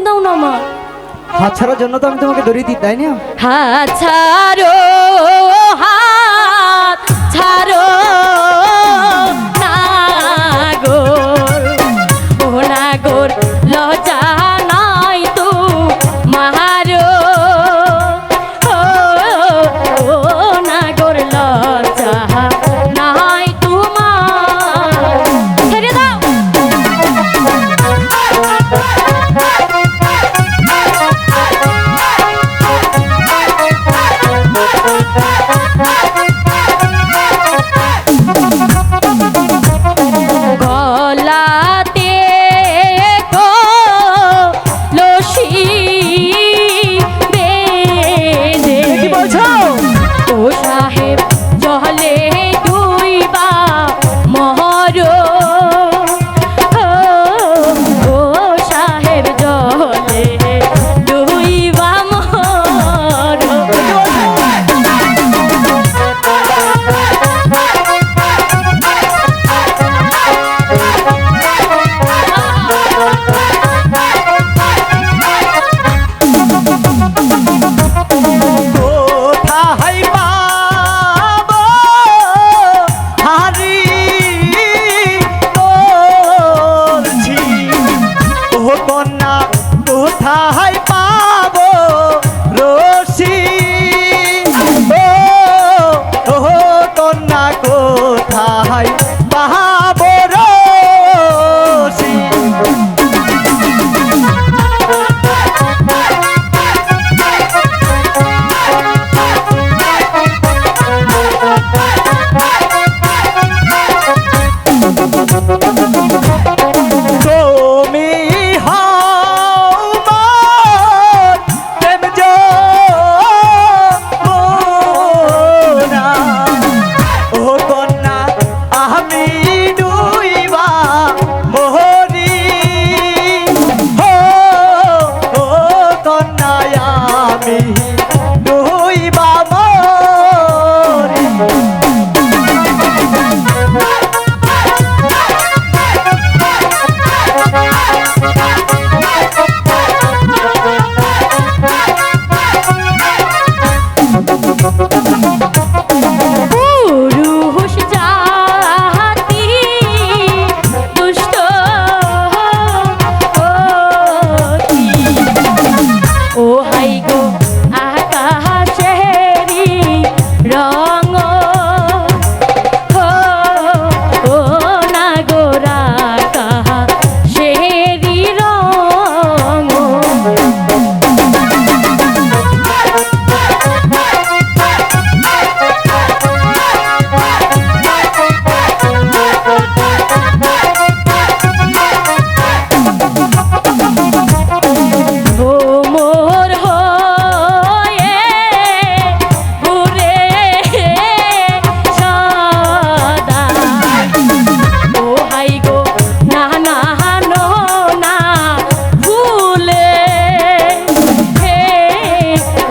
দাও না মা। হাত ছাড়ার জন্য তো আমি তোমাকে দড়ি দিই তাই না? হাত ছাড়ো।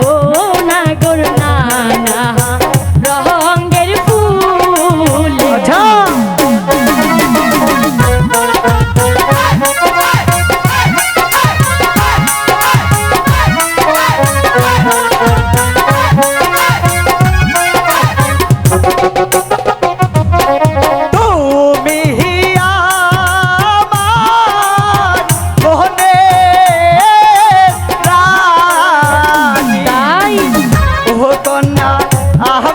ও কন্যা আহ